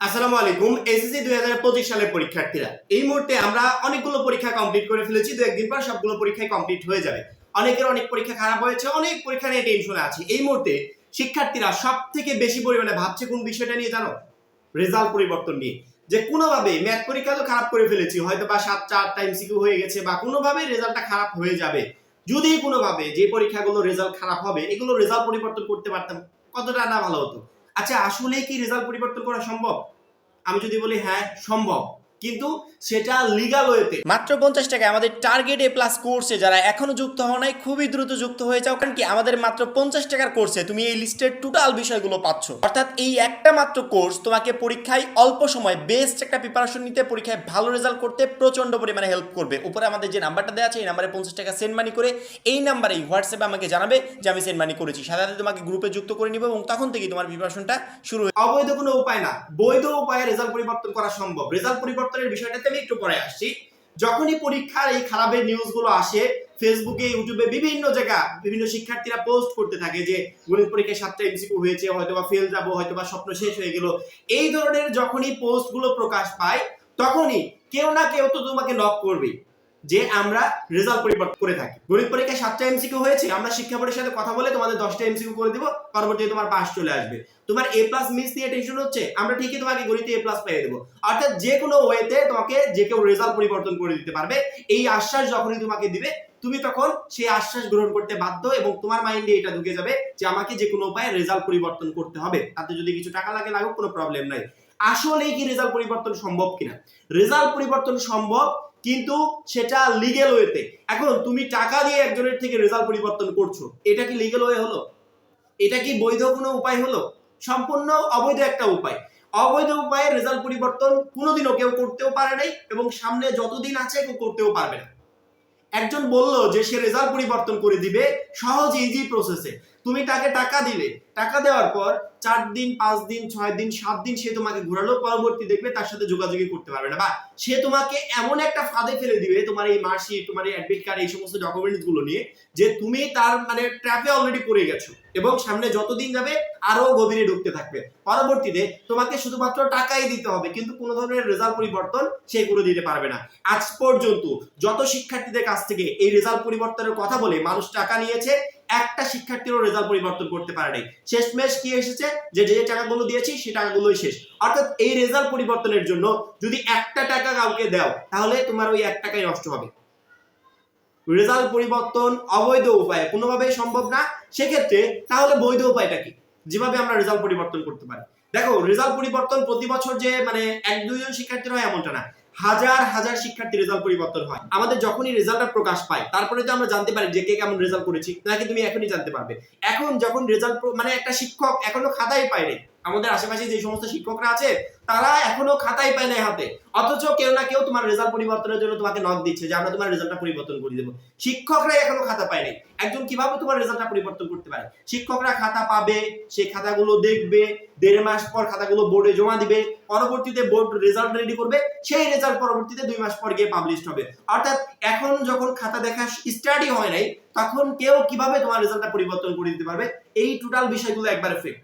আসসালামু আলাইকুম, এসএসসি দুই হাজার পঁচিশ সালের পরীক্ষার্থীরা। এই মুহূর্তে আমরা অনেকগুলো পরীক্ষা কমপ্লিট করে ফেলেছি, দু একদিন পর সবগুলো পরীক্ষায় কমপ্লিট হয়ে যাবে। অনেকের অনেক পরীক্ষা খারাপ হয়েছে, অনেক পরীক্ষা নিয়ে টেনশনে আছে। এই মুহূর্তে শিক্ষার্থীরা সব থেকে বেশি পরিমাণে ভাবছে কোন বিষয়টা নিয়ে জানো? রেজাল্ট পরিবর্তন নিয়ে। যে কোনোভাবে ম্যাথ পরীক্ষা তো খারাপ করে ফেলেছি, হয়তো বা সাত চার টাইম সিকিউ হয়ে গেছে বা কোনোভাবে রেজাল্টটা খারাপ হয়ে যাবে। যদি কোনোভাবে যে পরীক্ষাগুলো রেজাল্ট খারাপ হবে, এগুলো রেজাল্ট পরিবর্তন করতে পারতাম, কতটা না ভালো হতো? আচ্ছা আসলে কি রেজাল্ট পরিবর্তন করা সম্ভব? আমি যদি বলি হ্যাঁ সম্ভব। কিন্তু সেটা লিগাল ওয়েতে মাত্র পঞ্চাশ টাকায় আমাদের টার্গেট এ প্লাস কোর্সে যারা এখনও যুক্ত হও নাই খুবই দ্রুত যুক্ত হয়ে যাও। কারণ কি আমাদের মাত্র পঞ্চাশ টাকার কোর্সে তুমি এই লিস্টের টোটাল বিষয়গুলো পাচ্ছ। অর্থাৎ এই একটা মাত্র কোর্স তোমাকে পরীক্ষায় অল্প সময় বেস্ট একটা প্রিপারেশন নিতে পরীক্ষায় ভালো রেজাল্ট করতে প্রচণ্ড পরিমাণে হেল্প করবে। উপরে আমাদের যে নাম্বারটা দেওয়া আছে এই নাম্বারে পঞ্চাশ টাকা সেন্ড মানি করে এই নাম্বারেই হোয়াটসঅ্যাপে আমাকে জানাবে যে আমি সেন্ড মানি করেছি। সাথে তোমাকে গ্রুপে যুক্ত করে নিব এবং তখন থেকেই তোমার প্রিপারেশনটা শুরু হয়ে অবৈধ কোনো উপায় না। বৈধ উপায়ে রেজাল্ট পরিবর্তন করা সম্ভব। রেজাল্ট পরিবর্তনের বিষয়টাতে আমি একটু পরে আসছি। যখনই পরীক্ষার এই খারাপের নিউজগুলো আসে ফেসবুকে ইউটিউবে বিভিন্ন জায়গা বিভিন্ন শিক্ষার্থীরা পোস্ট করতে থাকে যে, গণিত পরীক্ষায় সাতটা এমসিকিউ হয়েছে হয়তো বা ফেল যাব হয়তো বা স্বপ্ন শেষ হয়ে গেল। এই ধরনের যখনই পোস্টগুলো প্রকাশ পায়, তখনই কেউ না কেউ তো তোমাকে নক করবে যে আমরা রেজাল্ট পরিবর্তন করে থাকি। গণিত পরীক্ষায় সাতটা এমসিকিউ হয়েছে, আমরা শিক্ষা বোর্ডের সাথে কথা বলে তোমাদের দশটা এমসিকিউ করে দিব পরবর্তীতে তোমার পাস চলে আসবে। তোমার এ প্লাস মিস নিয়ে টেনশন হচ্ছে, আমরা ঠিকই তোমাকে গণিতে এ প্লাস পেয়ে দেবো। অর্থাৎ যে কোনো ওয়েতে তোমাকে যে কেউ রেজাল্ট পরিবর্তন করে দিতে পারবে, এই আশ্বাস যখনই তোমাকে দিবে, তুমি তখন সেই আশ্বাস গ্রহণ করতে বাধ্য এবং তোমার মাইন্ডে এটা ঢুকে যাবে যে আমাকে যে কোনো উপায়ে রেজাল্ট পরিবর্তন করতে হবে। তাতে যদি কিছু টাকা লাগে লাগুক, কোনো প্রবলেম নাই। আসলেই কি রেজাল্ট পরিবর্তন সম্ভব কিনা? রেজাল্ট পরিবর্তন সম্ভব কিন্তু সেটা লিগেল ওয়েতে এখন তুমি টাকা দিয়ে একজনের থেকে রেজাল্ট পরিবর্তন করছ, এটা কি লিগেল ওয়ে হলো? এটা কি বৈধ কোনো উপায় হলো? সম্পূর্ণ অবৈধ একটা উপায়। অবৈধ উপায়ে রেজাল্ট পরিবর্তন কোনোদিনও কেউ করতেও পারে নাই এবং সামনে যতদিন আছে কেউ করতেও পারবে না। একজন বলল যে সে রেজাল্ট পরিবর্তন করে দিবে সহজ ইজি প্রসেসে তুমি তাকে টাকা দিলে। টাকা দেওয়ার পর চার দিন, পাঁচ দিন, ছয় দিন, সাত দিন সে তোমাকে ঘোরালো, পরবর্তী দেখবে তার সাথে যোগাযোগই করতে পারবে না। বা সে তোমাকে এমন একটা ফাঁদে ফেলে দিবে, তোমার এই মার্কশিট তোমার এই অ্যাডমিট কার্ড এই সমস্ত ডকুমেন্টসগুলো নিয়ে, যে তুমি তার মানে ট্র্যাপে অলরেডি পড়ে গেছো এবং সামনে যতদিন যাবে আরও গভীরে ঢুকতে থাকবে। পরবর্তীতে তোমাকে শুধুমাত্র টাকাই দিতে হবে, কিন্তু কোনো ধরনের রেজাল্ট পরিবর্তন সে করে দিতে পারবে না। আজ পর্যন্ত যত শিক্ষার্থীদের কাছ থেকে এই রেজাল্ট পরিবর্তনের কথা বলে মানুষ টাকা নিয়েছে একটা শিক্ষার্থীরও রেজাল্ট পরিবর্তন করতে পারে নাই শেষমেশ কি এসেছে? যে যে টাকাগুলো দিয়েছি, সেই টাকাগুলোই শেষ। অর্থাৎ এই রেজাল্ট পরিবর্তনের জন্য যদি একটা টাকা কাউকে দাও, তাহলে তোমার ওই এক টাকাই নষ্ট হবে। রেজাল্ট পরিবর্তন অবৈধ উপায়ে, কোনোভাবেই সম্ভব না। সেক্ষেত্রে তাহলে বৈধ উপায়টা কি? যেভাবে আমরা রেজাল্ট পরিবর্তন করতে পারি। দেখো রেজাল্ট পরিবর্তন প্রতি বছর যে মানে এক দুইজন শিক্ষার্থীর হয়, এমনটা না। হাজার হাজার শিক্ষার্থী রেজাল্ট পরিবর্তন হয়। আমাদের যখনই রেজাল্টটা প্রকাশ পায়, তারপরে তো আমরা জানতে পারি যে কে কেমন রেজাল্ট করেছি, নাকি তুমি এখনই জানতে পারবে। এখন যখন রেজাল্ট মানে একটা শিক্ষক এখনও খাতাই পায়নি আমাদের আশেপাশে যে সমস্ত শিক্ষকরা আছে, তারা এখনও খাতাই পায় না হাতে। অথচ কেউ না কেউ তোমার রেজাল্ট পরিবর্তনের জন্য তোমাকে নক দিচ্ছে যে, আমরা তোমার রেজাল্টটা পরিবর্তন করে দেবো। শিক্ষকরাই এখনও খাতা পায় নাই। একজন কীভাবে তোমার রেজাল্টটা পরিবর্তন করতে পারে? শিক্ষকরা খাতা পাবে সেই খাতাগুলো দেখবে, দেড় মাস পর খাতাগুলো বোর্ডে জমা দিবে, পরবর্তীতে বোর্ড রেজাল্ট রেডি করবে, সেই রেজাল্ট পরবর্তীতে দুই মাস পর গিয়ে পাবলিশ হবে। অর্থাৎ এখন যখন খাতা দেখা স্টাডি হয় নাই, তখন কেউ কীভাবে তোমার রেজাল্টটা পরিবর্তন করে দিতে পারবে? এই টোটাল বিষয়গুলো একবারে ফেক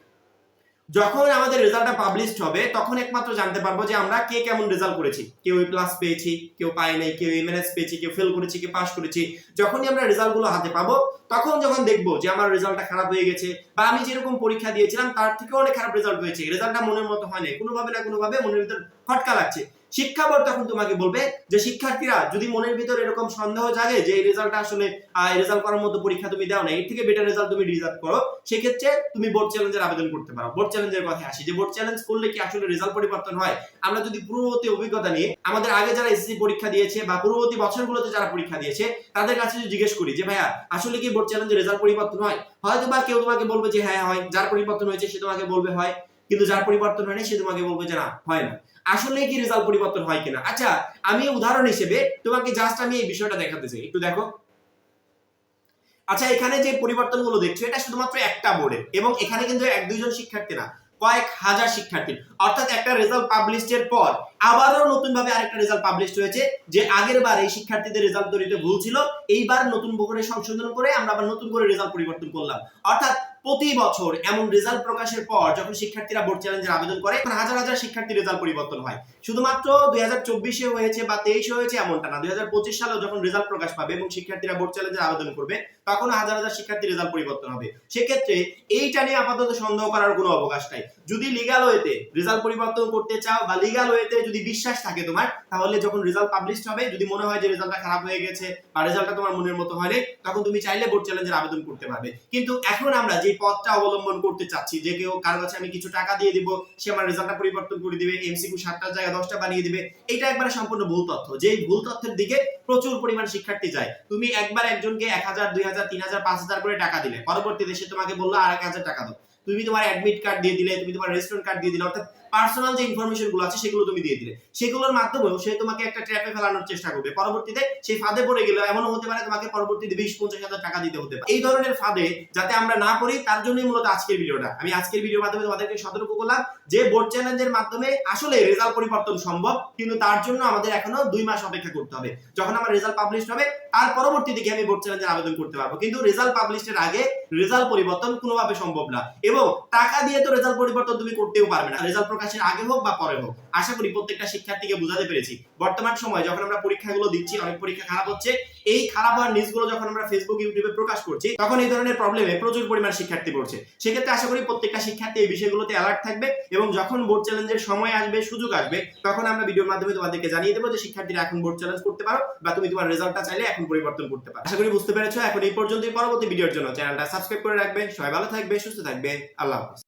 যখন আমাদের রেজাল্টটা পাবলিশড হবে, তখন একমাত্র জানতে পারব যে আমরা কে কেমন রেজাল্ট করেছি। কেউ এ প্লাস পেয়েছি, কেউ পায় নাই, কেউ এম পেয়েছি, কেউ ফেল করেছি, কেউ পাস করেছি। যখনই আমরা রেজাল্টগুলো হাতে পাবো, তখন যখন দেখব যে আমার রেজাল্টটা খারাপ হয়ে গেছে বা আমি যেরকম পরীক্ষা দিয়েছিলাম, তার থেকে অনেক খারাপ রেজাল্ট হয়েছে। রেজাল্টটা মনের মতো হয় নাই। কোনোভাবে না কোনোভাবে মনের ভিতর খটকা লাগছে। শিক্ষা বোর্ড তখন তোমাকে বলবে যে, শিক্ষার্থীরা, যদি মনের ভিতর এরকম সন্দেহ জাগে যে, এই রেজাল্টটা আসলে রেজাল্ট করার মতো পরীক্ষা তুমি দাও না এর থেকে বেটার রেজাল্ট তুমি রিজার্ভ করো, সেক্ষেত্রে তুমি বোর্ড চ্যালেঞ্জের আবেদন করতে পারো। বোর্ড চ্যালেঞ্জের কথা আসি, যে বোর্ড চ্যালেঞ্জ করলে কি আসলে রেজাল্ট পরিবর্তন হয়? আমরা যদি পূর্ববর্তী অভিজ্ঞতা নিয়ে, আমাদের আগে যারা এসএসসি পরীক্ষা দিয়েছে বা পূর্ববর্তী বছরগুলোতে যারা পরীক্ষা দিয়েছে, তাদের কাছে যদি জিজ্ঞেস করি যে, ভাইয়া, আসলে কি বোর্ড চ্যালেঞ্জের রেজাল্ট পরিবর্তন হয়? হয়তো বা কেউ তোমাকে বলবে যে হ্যাঁ হয়। যার পরিবর্তন হয়েছে সে তোমাকে বলবে, হয়। কিন্তু যার পরিবর্তন হয়নি, সে তোমাকে বলবে যে না, হয় না। আসলে কি রেজাল্ট পরিবর্তন হয় কিনা? আচ্ছা আমি উদাহরণ হিসেবে তোমাকে জাস্ট আমি এই বিষয়টা দেখাতে চাই। একটু দেখো। আচ্ছা এখানে যে পরিবর্তনগুলো দেখছ, এটা শুধুমাত্র একটা বোর্ডের এবং এখানে কিন্তু এক দুইজন শিক্ষার্থী না, কয়েক হাজার শিক্ষার্থী। অর্থাৎ একটা রেজাল্ট পাবলিশের পর আবারও নতুন ভাবে আরেকটা রেজাল্ট পাবলিশ হয়েছে, যে আগের বার এই শিক্ষার্থীদের রেজাল্ট তৈরিতে ভুল ছিল, এইবার নতুন করে সংশোধন করে আমরা আবার নতুন করে রেজাল্ট পরিবর্তন করলাম। অর্থাৎ প্রতি বছর এমন রেজাল্ট প্রকাশের পর যখন শিক্ষার্থীরা বোর্ড চ্যালেঞ্জের আবেদন করে, তখন হাজার হাজার শিক্ষার্থীর রেজাল্ট পরিবর্তন হয়। শুধুমাত্র দুই হাজার চব্বিশে হয়েছে বা তেইশে হয়েছে এমনটা না, দুই হাজার পঁচিশ সালেও যখন রেজাল্ট প্রকাশ পাবে এবং শিক্ষার্থীরা বোর্ড চ্যালেঞ্জের আবেদন করবে তখন হাজার হাজার শিক্ষার্থীর রেজাল্ট পরিবর্তন হবে। সেক্ষেত্রে এইটা নিয়ে আপাতত সন্দেহ করার কোনো অবকাশ নাই। যদি লিগাল ওয়েতে রেজাল্ট পরিবর্তন করতে চাও বা লিগাল ওয়েতে যদি বিশ্বাস থাকে তোমার, তাহলে যখন রেজাল্ট পাবলিশ হবে, যদি মনে হয় যে রেজাল্টটা খারাপ হয়ে গেছে বা রেজাল্টটা তোমার মনের মতো হয়নি, তখন তুমি চাইলে বোর্ড চ্যালেঞ্জের আবেদন করতে পারবে। কিন্তু এখন আমরা যে পথটা অবলম্বন করতে চাচ্ছি, যে কেউ কারও কাছে আমি কিছু টাকা দিয়ে দিব, সে আমার রেজাল্টটা পরিবর্তন করে দিবে এমসিকিউ সাতটার জায়গায় দশটা বানিয়ে দিবে, এটা একবারে সম্পূর্ণ ভুল তথ্য। যে ভুল তথ্যের দিকে প্রচুর পরিমাণ শিক্ষার্থী যায়। তুমি একবার একজনকে এক হাজার, দুই তিন হাজার, পাঁচ হাজার করে টাকা দিলে। পরবর্তীতে সে তোমাকে বলল, আর এক হাজার টাকা দাও। তুমি তোমার অ্যাডমিট কার্ড দিয়ে দিলে, তুমি তোমার রেস্টুরেন্ট কার্ড দিয়ে দিলে, অর্থাৎ পার্সোনাল যে ইনফরমেশনগুলো আছে সেগুলো তুমি দিয়ে দিলে। সেগুলোর মাধ্যমেও সে তোমাকে একটা ট্র্যাপে ফেলানোর চেষ্টা করবে। পরবর্তীতে সেই ফাঁদে পড়ে গেলে এমনও হতে পারে, তোমাকে পরবর্তীতে বিশ পঞ্চাশ হাজার টাকা দিতে হতে পারে। এই ধরনের ফাঁদে যাতে আমরা না পড়ি, তার জন্যই মূলত আজকের ভিডিওটা। আমি আজকের ভিডিওর মাধ্যমে তোমাদেরকে সতর্ক করলাম যে বোর্ড চ্যালেঞ্জের মাধ্যমে আসলে রেজাল্ট পরিবর্তন সম্ভব, কিন্তু তার জন্য আমাদের এখনও দুই মাস অপেক্ষা করতে হবে। যখন আমার রেজাল্ট পাবলিশ হবে, তার পরবর্তী দিকে আমি বোর্ড চ্যালেঞ্জের আবেদন করতে পারব। কিন্তু রেজাল্ট পাবলিশের আগে রেজাল্ট পরিবর্তন কোনোভাবে সম্ভব না। এবং টাকা দিয়ে তো রেজাল্ট পরিবর্তন তুমি করতেও পারবে না। রেজাল্ট প্রকাশের আগে হোক বা পরে হোক। আশা করি প্রত্যেকটা শিক্ষার্থীকে বোঝাতে পেরেছি। বর্তমান সময় যখন আমরা পরীক্ষাগুলো দিচ্ছি, অনেক পরীক্ষা খারাপ হচ্ছে। এই খারাপ হওয়ার নিউজগুলো যখন আমরা ফেসবুক ইউটিউবে প্রকাশ করছি, তখন এই ধরনের প্রবলেমে প্রচুর পরিমাণ শিক্ষার্থী পড়ছে। সেক্ষেত্রে আশা করি প্রত্যেকটা শিক্ষার্থী এই বিষয়গুলোতে অ্যালার্ট থাকবে এবং যখন বোর্ড চ্যালেঞ্জের সময় আসবে, সুযোগ আসবে, তখন আমরা ভিডিওর মাধ্যমে তোমাদেরকে জানিয়ে দেবো যে শিক্ষার্থীরা এখন বোর্ড চ্যালেঞ্জ করতে পারো বা তুমি তোমার রেজাল্টটা চাইলে এখন পরিবর্তন করতে পারো। আশা করি বুঝতে পেরেছ। এখন এই পর্যন্তই। পরবর্তী ভিডিওর জন্য চ্যানেলটা সাবস্ক্রাইব করে রাখবেন। সবাই ভালো থাকবে সুস্থ থাকবেন। আল্লাহ হাফেজ।